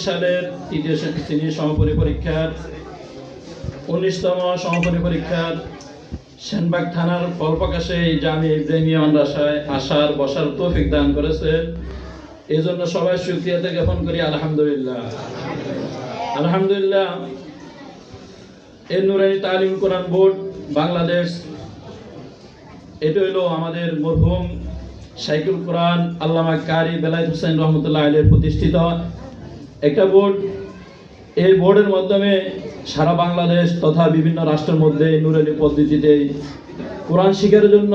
সালের তৃতীয় শ্রেণির সমাপনী পরীক্ষার উনিশতম সমাপনী পরীক্ষার সেনবাগ থানার ফল প্রকাশে জামি ইব্রাহিমিয়া মাদ্রাসায় আসার বসার তৌফিক দান করেছে। এই জন্য সবাই সুক্রিয়াতে জ্ঞাপন করি, আলহামদুলিল্লাহ। আলহামদুলিল্লাহ এর নুরানি তালিম কোরআন বোর্ড বাংলাদেশ, এটা হলো আমাদের মরহুম সাইকুল কোরআন আল্লামা কারি বেলায়েত হোসেন রহমতুল্লাহ আলের প্রতিষ্ঠিত একটা বোর্ড, এই বোর্ডের মাধ্যমে সারা বাংলাদেশ তথা বিভিন্ন রাষ্ট্রের মধ্যে নুরানি পদ্ধতিতে কোরআন শিখার জন্য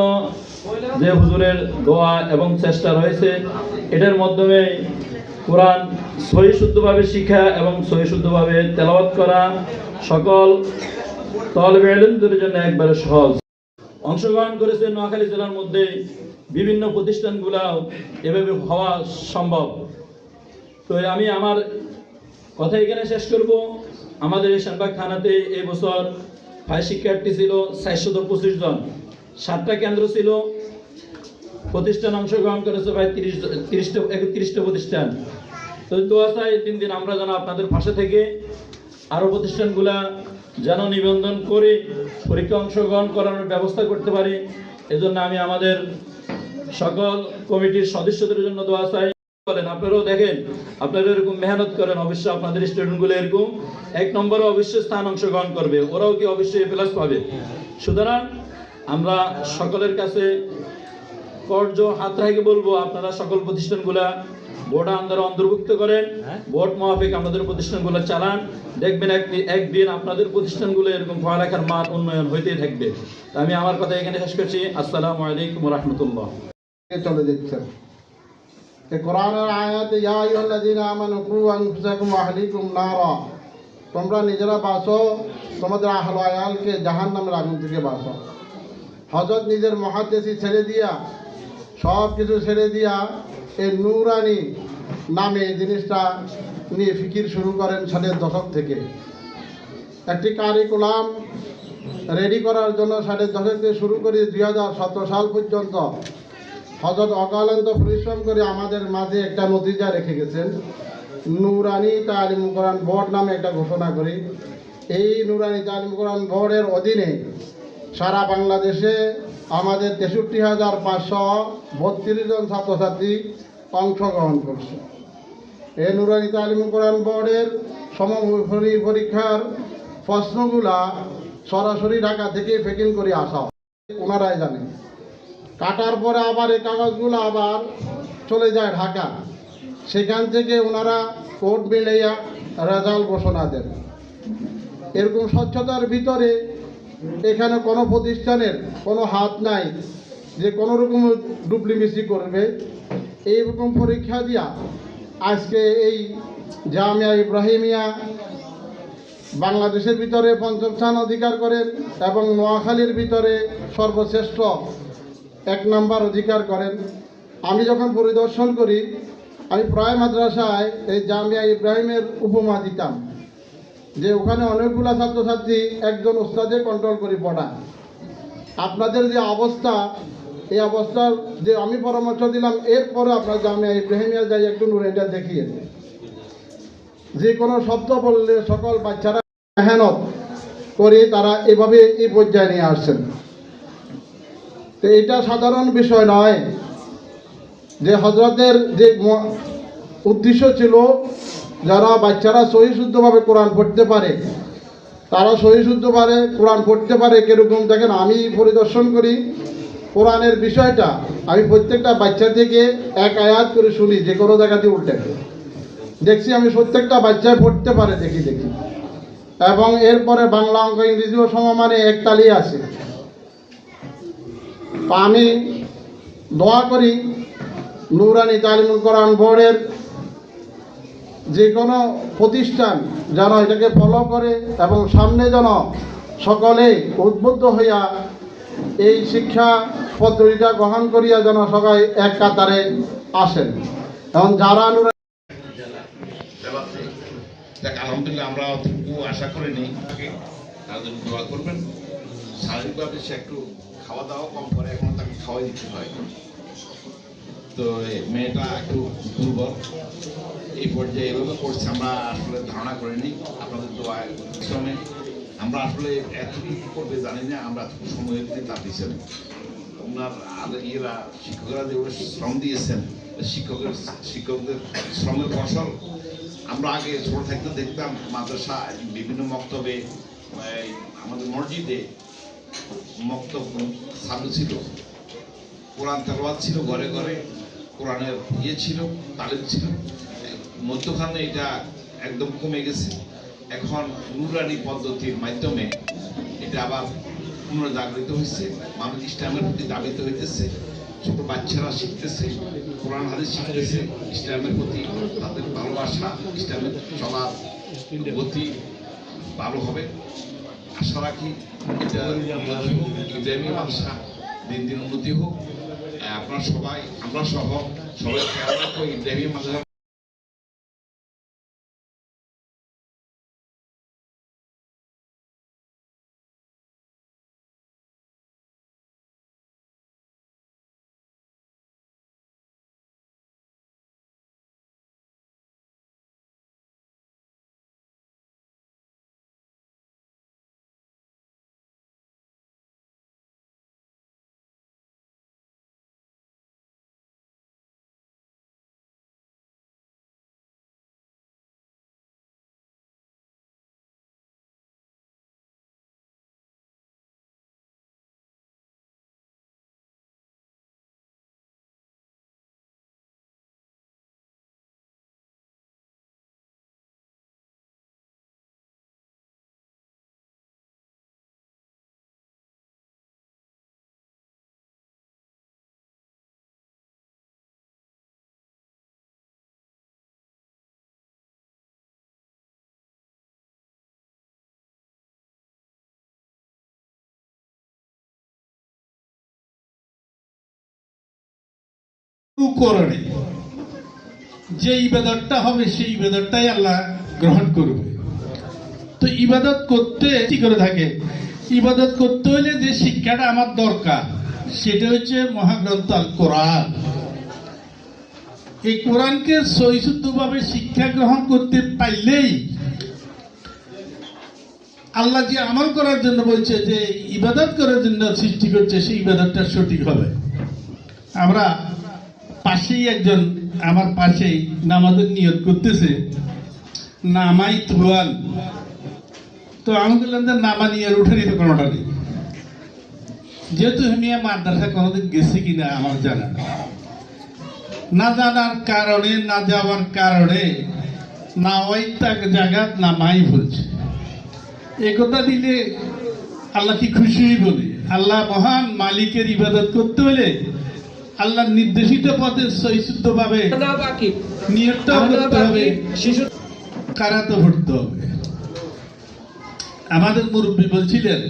যে হুজুরের দোয়া এবং চেষ্টা রয়েছে, এটার মাধ্যমে কোরআন সহি শুদ্ধভাবে এবং সহি শুদ্ধভাবে তেলাওয়াত করা সকল তলবে জন্য একবারে সহজ। অংশগ্রহণ করেছে নোয়াখালী জেলার মধ্যে বিভিন্ন প্রতিষ্ঠানগুলাও এভাবে হওয়া সম্ভব। তো আমি আমার কথা এখানে শেষ করব। আমাদের শানবাগ থানাতে এবছর বছর ফাই শিক্ষার্থী ছিল চারশত পঁচিশ জন। সাতটা কেন্দ্র ছিল। প্রতিষ্ঠান অংশগ্রহণ করেছে প্রায় তিরিশ তিরিশটা একত্রিশটা প্রতিষ্ঠান। তো দোয়া চাই তিন দিন আমরা যেন আপনাদের পাশে থেকে আরও প্রতিষ্ঠানগুলা যেন নিবন্ধন করে পরীক্ষা অংশগ্রহণ করানোর ব্যবস্থা করতে পারি। এজন্য আমি আমাদের সকল কমিটির সদস্যদের জন্য দোয়া চাই। করেন আপনারাও দেখেন আপনারা এরকম মেহনত করেন অবশ্যই আপনাদের স্টুডেন্টগুলো এরকম। এক নম্বরে অবশ্যই স্থান অংশগ্রহণ করবে ওরাও কি অবশ্যই প্লাস পাবে? সুতরাং আমরা সকলের কাছে কর্য হাত রাখে বলব আপনারা সকল প্রতিষ্ঠানগুলা বোর্ড আন্দারে অন্তর্ভুক্ত করেন বোর্ড মাফিক আমাদের প্রতিষ্ঠানগুলো চালান দেখবেন একদিন আপনাদের প্রতিষ্ঠানগুলো এরকম পড়ালেখার মান উন্নয়ন হইতেই থাকবে। তা আমি আমার কথা এখানে শেষ করছি আসসালামু আলাইকুম রহমতুল্লাহ। চলে এই কোরআনের আয়াতে, ইয়া আইয়ুহাল্লাযীনা আমানু কু আনফুসাকুম ওয়া আহলিকুম নারা। তোমরা নিজেরা বাঁচো, তোমাদের আহল আয়ালকে জাহান্নামের আগুন থেকে বাঁচো হজরত নিজের মহাদেশি ছেড়ে দিয়া সব কিছু ছেড়ে দিয়া এই নূরানি নামে জিনিসটা নিয়ে ফিকির শুরু করেন সালের দশক থেকে। একটি কারিকুলাম রেডি করার জন্য সাড়ে দশক থেকে শুরু করে দুই হাজার সতেরো সাল পর্যন্ত হজরত অকালান্ত পরিশ্রম করে আমাদের মাঝে একটা নতিজা রেখে গেছেন। নুরানি তালিম কোরআন বোর্ড নামে একটা ঘোষণা করি। এই নুরানি তালিম কোরআন বোর্ডের অধীনে সারা বাংলাদেশে আমাদের তেষট্টি হাজার পাঁচশো বত্রিশ জন ছাত্রছাত্রী অংশগ্রহণ করছে। এই নুরানি তালিম কোরআন বোর্ডের সমপরি পরীক্ষার প্রশ্নগুলা সরাসরি ঢাকা থেকে ফেকিং করে আসা। ওনারাই জানেন। কাটার পরে আবার এই কাগজগুলো আবার চলে যায় ঢাকা। সেখান থেকে ওনারা কোর্ট মিলাইয়া রেজাল্ট ঘোষণা দেন। এরকম স্বচ্ছতার ভিতরে এখানে কোনো প্রতিষ্ঠানের কোনো হাত নাই যে কোনো রকম ডুপ্লিমেসি করবে। এইরকম পরীক্ষা দিয়া আজকে এই জামিয়া ইব্রাহিমিয়া বাংলাদেশের ভিতরে পঞ্চম স্থান অধিকার করেন এবং নোয়াখালীর ভিতরে সর্বশ্রেষ্ঠ এক নাম্বার অধিকার করেন। আমি যখন পরিদর্শন করি, আমি প্রায় মাদ্রাসায় এই জামিয়া ইব্রাহিমের উপমা দিতাম, যে ওখানে অনেকগুলো ছাত্রছাত্রী একজন ওস্তাদে কন্ট্রোল করি পড়া আপনাদের যে অবস্থা, এই অবস্থার যে আমি পরামর্শ দিলাম, এরপরে আপনার জামিয়া ইব্রাহিমিয়া যাই একটু নুরেনটা দেখিয়ে। যে কোনো শব্দ বললে সকল বাচ্চারা মেহনত করে তারা এভাবে এই পর্যায়ে নিয়ে আসছেন। তো এটা সাধারণ বিষয় নয় যে হজরতের যে উদ্দেশ্য ছিল যারা বাচ্চারা সহি শুদ্ধভাবে কোরআন পড়তে পারে, তারা সহি শুদ্ধভাবে কোরআন পড়তে পারে কীরকম? দেখেন আমি পরিদর্শন করি কোরআনের বিষয়টা, আমি প্রত্যেকটা বাচ্চা থেকে এক আয়াত করে শুনি, যে কোনো জায়গাতে উল্টে। দেখছি আমি প্রত্যেকটা বাচ্চায় পড়তে পারে দেখি দেখি। এবং এরপরে বাংলা অঙ্ক ইংরেজিও সমমানে এক তালি আছে। আমি দোয়া করি নুরানি তালিমুল কোরআন বোর্ডের যে কোনো প্রতিষ্ঠান যেন এটাকে ফলো করে এবং সামনে যেন সকলে উদ্বুদ্ধ হইয়া এই শিক্ষা পদ্ধতিটা গ্রহণ করিয়া যেন সবাই এক কাতারে আসেন। এবং যারা আলহামদুলিল্লাহ আমরা আশা করিনি। জন্য দোয়া করবেন। শারীরিকভাবে সে একটু খাওয়া দাওয়া কম করে, এখন তাকে খাওয়াই দিতে হয়। তো মেয়েটা একটু দুর্বল। এই পর্যায়ে এভাবে করছে, আমরা আসলে ধারণা করিনি আপনাদের দোয়া শ্রমে। আমরা আসলে এতটুকু করবে জানি না, আমরা সময় দিতে তার হিসেবে ওনার আগে ইয়েরা, শিক্ষকরা যেগুলো শ্রম দিয়েছেন, শিক্ষকের শিক্ষকদের শ্রমের ফসল, আমরা আগে ছোট থাকতে দেখতাম, মাদ্রাসা, বিভিন্ন মক্তবে আমাদের মসজিদে মক্তব চালু ছিল। কোরআন তেলাওয়াত ছিল ঘরে ঘরে, কোরআনের ইয়ে ছিল, তালিম ছিল। মধ্যখানে এটা একদম কমে গেছে। এখন নুরানি পদ্ধতির মাধ্যমে এটা আবার পুনর্জাগৃত হয়েছে। মানুষ ইসলামের প্রতি দাবিত হইতেছে। ছোট বাচ্চারা শিখতেছে, কোরআন, হাদিস শিখতেছে। ইসলামের প্রতি তাদের ভালোবাসা, ইসলামের চলার গতি ভালো হবে। আশা রাখি এটা ইব্রাহিমী ভাষা দিন দিন উন্নতি হোক। আপনার সবাই, আমরা সহ সবাই খেয়াল রাখব ইব্রাহিমী মানুষরা করণে যে ইবাদতটা হবে, সেই ইবাদতটাই আল্লাহ গ্রহণ করবে। তো ইবাদত করতে কি করে থাকে? ইবাদত করতে হলে যে শিক্ষাটা আমার দরকার, সেটা হচ্ছে মহাগ্রন্থ আল কোরআন। এই কোরআনকে সহিশুদ্ধভাবে শিক্ষা গ্রহণ করতে পারলেই আল্লাহ যে আমল করার জন্য বলছে, যে ইবাদত করার জন্য সৃষ্টি করছে, সেই ইবাদতটা সঠিক হবে। আমরা পাশেই একজন আমার পাশেই নামাজের নিয়ত করতেছে, নামাই তুয়াল তো আমি বললাম যে নামা নিয়ে উঠে তো কোনোটা নেই। যেহেতু আমি মাদ্রাসা কোনোদিন গেছি কিনা আমার জানা। না। জানার কারণে, না যাওয়ার কারণে না ওই জাগাত নামাই বলছে। এ কথা দিলে আল্লাহ কি খুশি বলে? আল্লাহ মহান মালিকের ইবাদত করতে হলে আল্লাহ নির্দেশিত পথে সহিশুদ্ধ ভাবে না বাকি নিয়তটা আমরা করতে হবে। শিশু কারাতে ভরতে হবে। আমাদের মুরব্বী বলছিলেন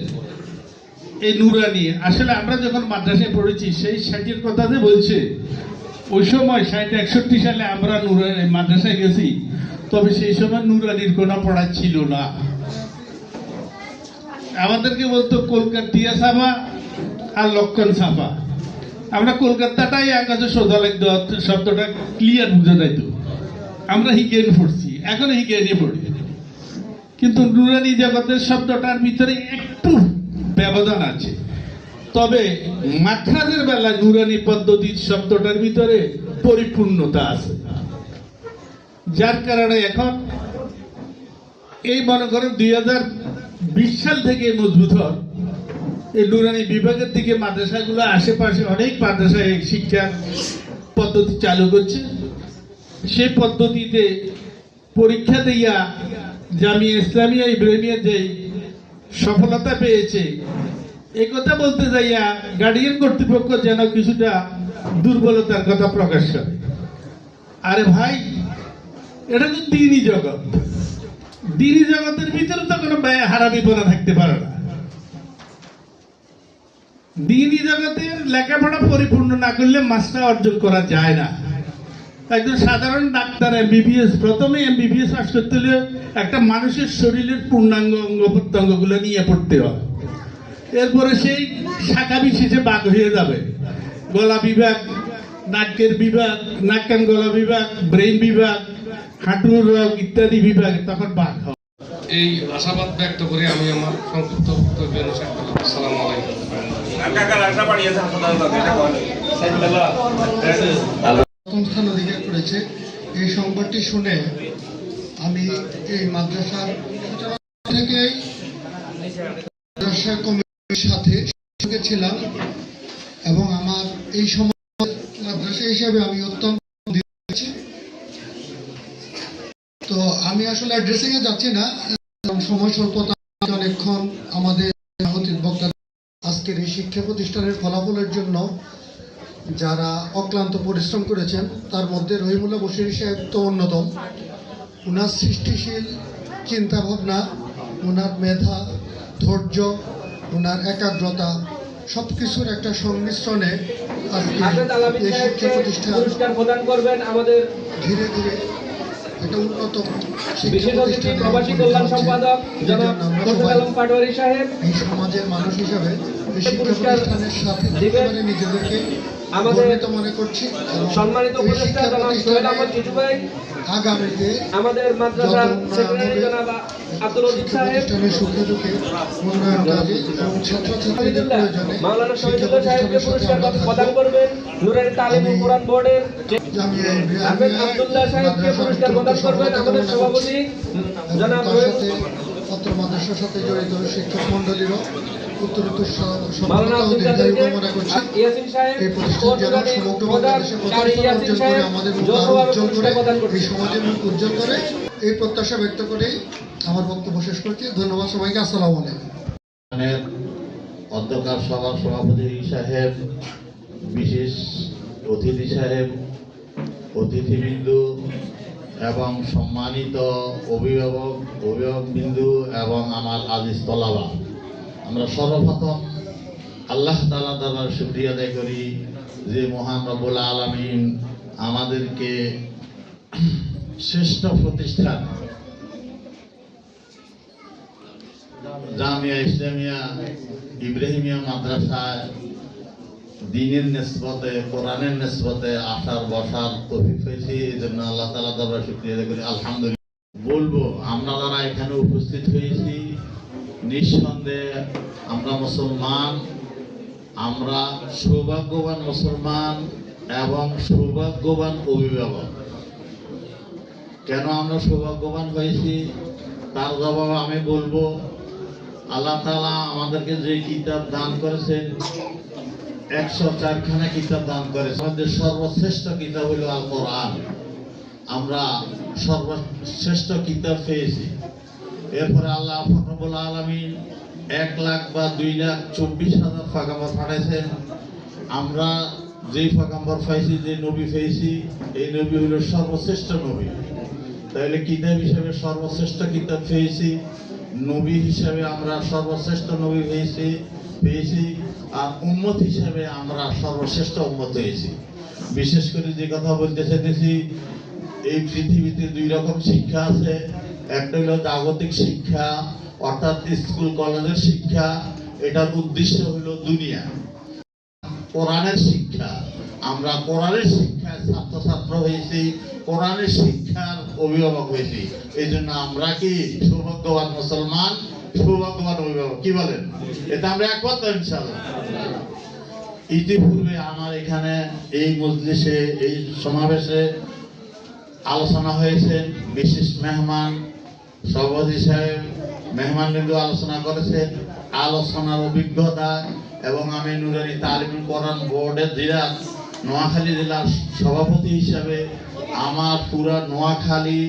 এই নুরানি আসলে আমরা যখন মাদ্রাসায় পড়েছি সেই ষাটের কথা যে বলছে ওই সময় ষাট একষট্টি সালে আমরা নুরানি মাদ্রাসায় গেছি তবে সেই সময় নুরানির কোনো পড়া ছিল না। আমাদেরকে বলতো কলকাতিয়া সাফা আর লক্ষণ সাফা। আমরা কলকাতাটাই আকাশে সোজা লাগতো শব্দটা ক্লিয়ার বুঝে যাইতো। আমরা হিগেন পড়ছি, এখনও হিগেনে পড়ি। কিন্তু নুরানি জগতের শব্দটার ভিতরে একটু ব্যবধান আছে। তবে মাখরাজের বেলা নুরানি পদ্ধতির শব্দটার ভিতরে পরিপূর্ণতা আছে। যার কারণে এখন এই মনে করেন দুই হাজার বিশ সাল থেকে মজবুত হয় নুরানি বিভাগের দিকে মাদ্রাসাগুলো, আশেপাশে অনেক মাদ্রাসায় শিক্ষা পদ্ধতি চালু করছে। সেই পদ্ধতিতে পরীক্ষা দিয়া জামিয়া ইসলামিয়া ইব্রাহিমিয়া যে সফলতা পেয়েছে কথা বলতে যাইয়া গার্ডিয়ান কর্তৃপক্ষ যেন কিছুটা দুর্বলতার কথা প্রকাশ করে। আরে ভাই, এটা তো দিনই জগৎ। দিনই জগতের ভিতরে তো কোনো ব্যয় হারামি পড়া থাকতে পারে না। দিনই জগতের লেখাপড়া পরিপূর্ণ না করলে মাস্টার অর্জন করা যায় না। একজন সাধারণ ডাক্তার এমবিবিএস প্রথমে এমবিবিএস পাস করতে হলে একটা মানুষের শরীরের পূর্ণাঙ্গ অঙ্গ প্রত্যঙ্গগুলো নিয়ে পড়তে হয়। এরপরে সেই শাখা বিশেষে বাঘ হয়ে যাবে। গলা বিভাগ, নাকের বিভাগ, নাক কান গলা বিভাগ ব্রেন বিভাগ, হাঁটুর রোগ ইত্যাদি বিভাগ তখন বাদ হয়। এই আশাবাদ ব্যক্ত করে আমি আমার সংক্ষিপ্ত বক্তব্য আসসালামু আলাইকুম। প্রথম স্থান অধিকার করেছে। এই সংবাদটি শুনে আমি এই মাদ্রাসার থেকেই মাদ্রাসা কমিটির সাথে ছিলাম এবং আমার এই সময় মাদ্রাসা হিসাবে আমি অত্যন্ত তো আমি আসলে ড্রেসিং এ যাচ্ছি না সময় স্বল্পতা অনেকক্ষণ আমাদের আজকের এই শিক্ষা প্রতিষ্ঠানের ফলাফলের জন্য যারা অক্লান্ত পরিশ্রম করেছেন তার মধ্যে রহিমুল্লাহ বশির সাহেব তো অন্যতম। ওনার সৃষ্টিশীল চিন্তাভাবনা ওনার মেধা ধৈর্য ওনার একাগ্রতা সব কিছুর একটা সংমিশ্রণে আজকে এই শিক্ষা প্রতিষ্ঠান করবেন ধীরে ধীরে একটা উন্নত বিশেষ অতিথি প্রবাসী কল্যাণ সম্পাদক জনাব মোর্শেদ আলম পাটোয়ারি সাহেব। এই সমাজের মানুষ হিসাবে পুরস্কার সাথে নিজেদেরকে আমাদের মনে করছি সম্মানিত উপদেষ্টা জনাব সোহেল আহমদ চিঠু ভাই। আগামীতে আমাদের মাদ্রাসার সেক্রেটারি জনাব আব্দুল সাহেব। মাওলানা শহীদুল্লাহ সাহেবকে সাথে পুরস্কার প্রদান করবেন নুরানি তালিম কোরআন বোর্ডের যে- জামিয়া ইব্রাহিমিয়া হাফেজ আব্দুল্লাহ সাহেবকে পুরস্কার প্রদান করবেন আমাদের সভাপতি। জনাব তার রহিম- সাথে অত্র মাদ্রাসার সাথে জড়িত শিক্ষক মন্ডলীরও উত্তরোত্তর কামনা করছি এই প্রতিষ্ঠান যেন সমগ্র বাংলাদেশে অর্জন করে আমাদের এই সমাজের উজ্জ্বল করে। এই প্রত্যাশা ব্যক্ত করেই আমার বক্তব্য শেষ করছি। ধন্যবাদ সবাইকে। আসসালামু আলাইকুম। অধ্যকার সভার সভাপতি সাহেব, বিশেষ অতিথি সাহেব, অতিথিবৃন্দ এবং সম্মানিত অভিভাবক, অভিভাবকবৃন্দু এবং আমার আজিজ তলাবা। আমরা সর্বপ্রথম আল্লাহ তালা তালার শুক্রিয়া আদায় করি যে মহান রব্বুল আলমিন আমাদেরকে শ্রেষ্ঠ প্রতিষ্ঠান। জামিয়া ইসলামিয়া, ইব্রাহিমিয়া মাদ্রাসায় দিনের নেসবতে, কোরআনের নেসবতে আসার বসার তফিক হয়েছে এই জন্য আল্লাহ তালা তারা শুক্রিয়া করি। আলহামদুলিল্লাহ। বলব, আমরা যারা এখানে উপস্থিত হয়েছি, নিঃসন্দেহে আমরা মুসলমান, আমরা সৌভাগ্যবান মুসলমান এবং সৌভাগ্যবান অভিভাবক। কেন আমরা সৌভাগ্যবান হয়েছি? তার জবাব আমি বলব, আল্লাহ তালা আমাদেরকে যে কিতাব দান করেছেন, একশো চারখানা কিতাব দান করেছে আমাদের সর্বশ্রেষ্ঠ কিতাব হলো আল কোরআন আমরা সর্বশ্রেষ্ঠ কিতাব পেয়েছি। এরপরে আল্লাহ ফখরবুল আলমিন এক লাখ বা দুই লাখ চব্বিশ হাজার ফাঁকাম্বর পাঠাইছেন। আমরা যেই ফাঁকাম্বর পাইছি, যে নবী পেয়েছি, এই নবী হলো সর্বশ্রেষ্ঠ নবী। তাহলে কিতাব হিসাবে সর্বশ্রেষ্ঠ কিতাব পেয়েছি? নবী হিসাবে আমরা সর্বশ্রেষ্ঠ নবী পেয়েছি পেয়েছি, আর উম্মত হিসাবে আমরা সর্বশ্রেষ্ঠ উম্মত হয়েছি। বিশেষ করে যে কথা বলতে চাইতেছি, এই পৃথিবীতে দুই রকম শিক্ষা আছে। একটা হলো জাগতিক শিক্ষা, অর্থাৎ স্কুল, কলেজের শিক্ষা। এটার উদ্দেশ্য হলো দুনিয়া। কোরআনের শিক্ষা। আমরা কোরআনের শিক্ষায় ছাত্রছাত্র হয়েছি কোরআনের শিক্ষার অভিভাবক হয়েছি এই জন্য আমরা কি সৌভাগ্যবান মুসলমান? সৌভাগ্যবান অভিভাবক। কি বলেন? এটা আমরা একমত তো ইনশাল্লাহ ইতিপূর্বে আমার এখানে এই মজলিসে, এই সমাবেশে আলোচনা হয়েছে বিশেষ মেহমান, সভাপতি সাহেব, মেহমান বিন্দু আলোচনা করেছেন, আলোচনার অভিজ্ঞতা এবং আমি নুরানি তালিম কোরআন বোর্ডের জেলা, নোয়াখালী জেলার সভাপতি হিসাবে আমার পুরা নোয়াখালী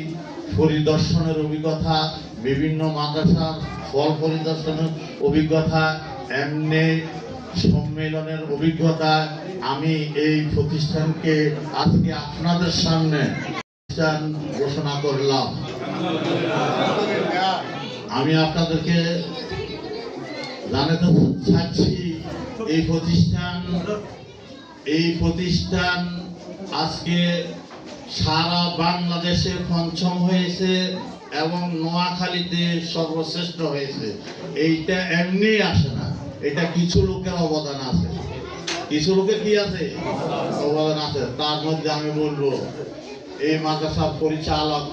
পরিদর্শনের অভিজ্ঞতা, বিভিন্ন মাদ্রাসার ফল পরিদর্শনের অভিজ্ঞতা, এমনি সম্মেলনের অভিজ্ঞতা আমি এই প্রতিষ্ঠানকে আজকে আপনাদের সামনে প্রতিষ্ঠান ঘোষণা করলাম। আমি আপনাদেরকে জানাতে চাচ্ছি, এই প্রতিষ্ঠান এই প্রতিষ্ঠান আজকে সারা বাংলাদেশে পঞ্চম হয়েছে এবং নোয়াখালীতে সর্বশ্রেষ্ঠ হয়েছে। এইটা এমনি আসে না। এটা কিছু লোকের অবদান আছে। কিছু লোকের কি আছে? অবদান আছে। তার মধ্যে আমি বলব, এই মাদ্রাসা পরিচালক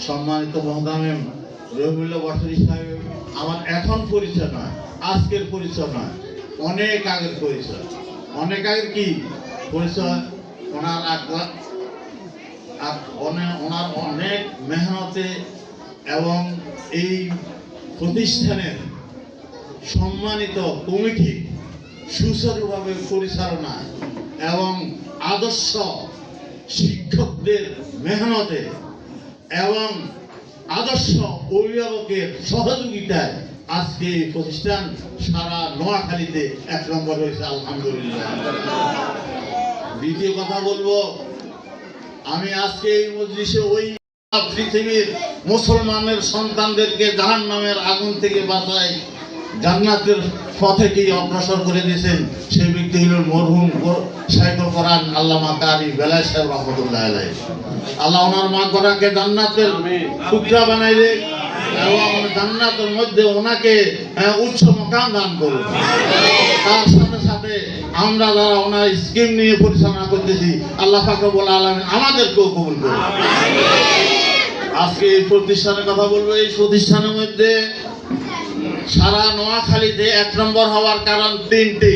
সম্মানিত মহদামেম রহিমুল্লাহ বসরি সাহেব, আমার এখন পরিচয় নয়, আজকের পরিচয় নয়। অনেক আগের পরিচয়। অনেক আগের কি? পরিচয়? ওনার আর ওনার অনেক মেহনতে এবং এই প্রতিষ্ঠানের সম্মানিত কমিটি সুচারুভাবে পরিচালনা এবং আদর্শ শিক্ষকদের মেহনতে এবং আদর্শ অভিভাবকের সহযোগিতায় আজকে এই প্রতিষ্ঠান সারা নোয়াখালীতে এক নম্বর হয়েছে, আলহামদুলিল্লাহ। দ্বিতীয় কথা বলব আমি আজকে এই মজলিসে ওই পৃথিবীর মুসলমানের সন্তানদেরকে জাহান নামের আগুন থেকে বাঁচাই জান্নাতের পথে কি অগ্রসর করে দিয়েছেন সেই ব্যক্তি হল মরহুম সাইকুল আল্লাহ মা কারি বেলায় সাহেব রহমতুল্লাহ আল্লাহ ওনার মা করাকে জান্নাতের টুকরা বানাই দেয় জান্নাতের মধ্যে ওনাকে আহ, উচ্চ মকাম দান করুন। তার সাথে সাথে আমরা যারা ওনার স্কিম নিয়ে পরিচালনা করতেছি আল্লাহ আমাদেরকেও কবুল আজকে এই প্রতিষ্ঠানের কথা বলব এই প্রতিষ্ঠানের মধ্যে সারা নোয়াখালীতে এক নম্বর হওয়ার কারণ তিনটি।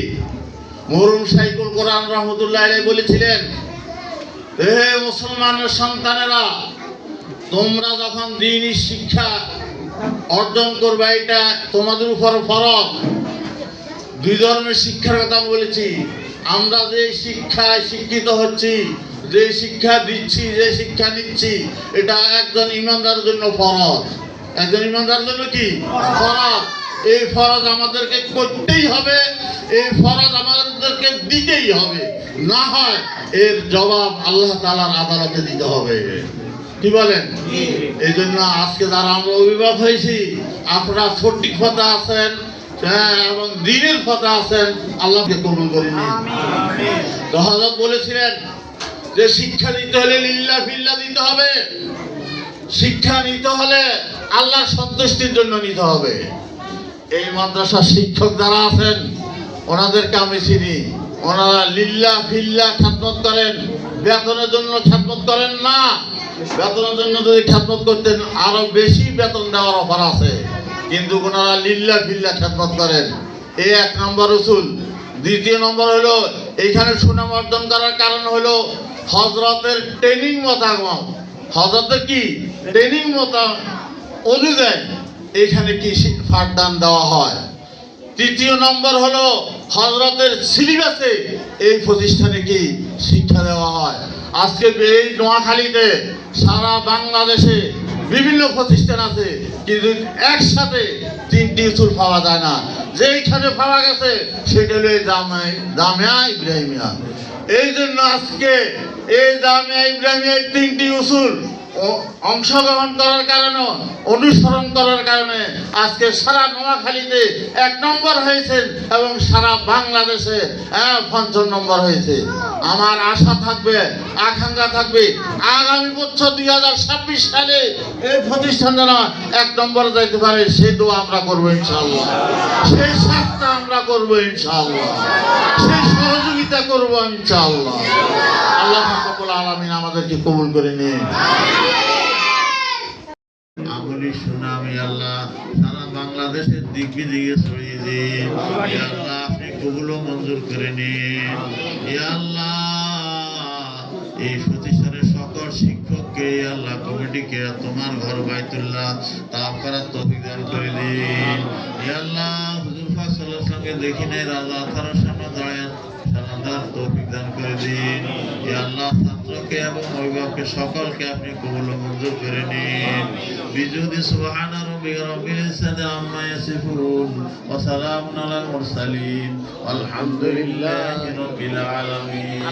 মরুম সাইকুল কোরআন রহমতুল্লাহ বলেছিলেন হে মুসলমানের সন্তানেরা তোমরা যখন দিনই শিক্ষা অর্জন করবে এটা তোমাদের উপর ফরক দুই ধরনের শিক্ষার কথা আমি বলেছি। আমরা যে শিক্ষায় শিক্ষিত হচ্ছি, যে শিক্ষা দিচ্ছি, যে শিক্ষা নিচ্ছি, এটা একজন ইমানদারের জন্য ফরজ। একজন ইমানদারের জন্য কি? ফরজ। এই ফরজ আমাদেরকে করতেই হবে, এই ফরজ আমাদেরকে দিতেই হবে। না হয় এর জবাব আল্লাহ তালার আদালতে দিতে হবে। কি বলেন? এই জন্য আজকে যারা আমরা অভিভাবক হয়েছি আপনারা সঠিক কথা আছেন হ্যাঁ, এবং দিনের কথা আছেন আল্লাহকে কবুল তো বলেছিলেন যে শিক্ষা দিতে হলে লিল্লা ফিল্লা দিতে হবে। শিক্ষা নিতে হলে আল্লাহর সন্তুষ্টির জন্য নিতে হবে। এই মাদ্রাসার শিক্ষক যারা আছেন ওনাদেরকে আমি চিনি। ওনারা লিল্লা ফিল্লা খাতমত করেন বেতনের জন্য খাতমত করেন না বেতনের জন্য যদি খাতমত করতেন, আরও বেশি বেতন দেওয়ার অফার আছে। কিন্তু ওনারা লিল্লা ফিল্লা খাতমত করেন। এই এক নম্বর উসুল দ্বিতীয় নম্বর হলো, এইখানে সুনাম অর্জন করার কারণ হলো হজরতের ট্রেনিং মতামত। হজরতের কি? ট্রেনিং মত অনুযায়ী এখানে কি পাঠদান দেওয়া হয়। তৃতীয় নম্বর হলো হজরতের সিলেবাসে এই প্রতিষ্ঠানে কি শিক্ষা দেওয়া হয়? আজকে এই নোয়াখালীতে সারা বাংলাদেশে বিভিন্ন প্রতিষ্ঠান আছে, কিন্তু একসাথে তিনটি উসুল পাওয়া যায় না। যেইখানে পাওয়া গেছে, সেটা হলো জামিয়া ইব্রাহিমিয়া। এই জন্য আজকে এই জামিয়া ইব্রাহিমিয়া তিনটি উসুল অংশগ্রহণ করার কারণে, অনুসরণ করার কারণে আজকে সারা নোয়াখালীতে এক নম্বর হয়েছে এবং সারা বাংলাদেশে পঞ্চম নম্বর হয়েছে। আমার আশা থাকবে, আকাঙ্ক্ষা থাকবে, আগামী বছর দুই হাজার ছাব্বিশ সালে এই প্রতিষ্ঠান যেন এক নম্বরে যাইতে পারে, সে তো আমরা করব ইনশাল্লাহ সেই চেষ্টা আমরা করব ইনশাল্লাহ সেই সহযোগিতা করব ইনশাল্লাহ আল্লাহ আলমিন আমাদেরকে কবুল করে নিন। আমলি সুনামি আল্লাহ সারা বাংলাদেশের দিক দিকে ছড়িয়ে দিন আল্লাহ, আপনি কবুল মঞ্জুর করে আল্লাহ, এই প্রতিষ্ঠানের সকল শিক্ষককে আল্লাহ, কমিটিকে, তোমার ঘর বাইতুল্লাহ তাপ করার তৌফিক দান করে দিন। আল্লাহ, হুজুর আলাইহি ওয়াসাল্লামকে দেখি নাই, রাজা আথারের সামনে দাঁড়ায় সালাদার তৌফিক দান করে দিন। আল্লাহ ছাত্রকে এবং অভিভাবককে সকলকে আপনি কবুল মঞ্জুর করে নিন। বিজুদি সুবহানা রব্বিকা রব্বিল ইজ্জাতি আম্মা ইয়াসিফুন ওয়া সালামুন আলাল মুরসালিন। আলহামদুলিল্লাহি রব্বিল আলামিন।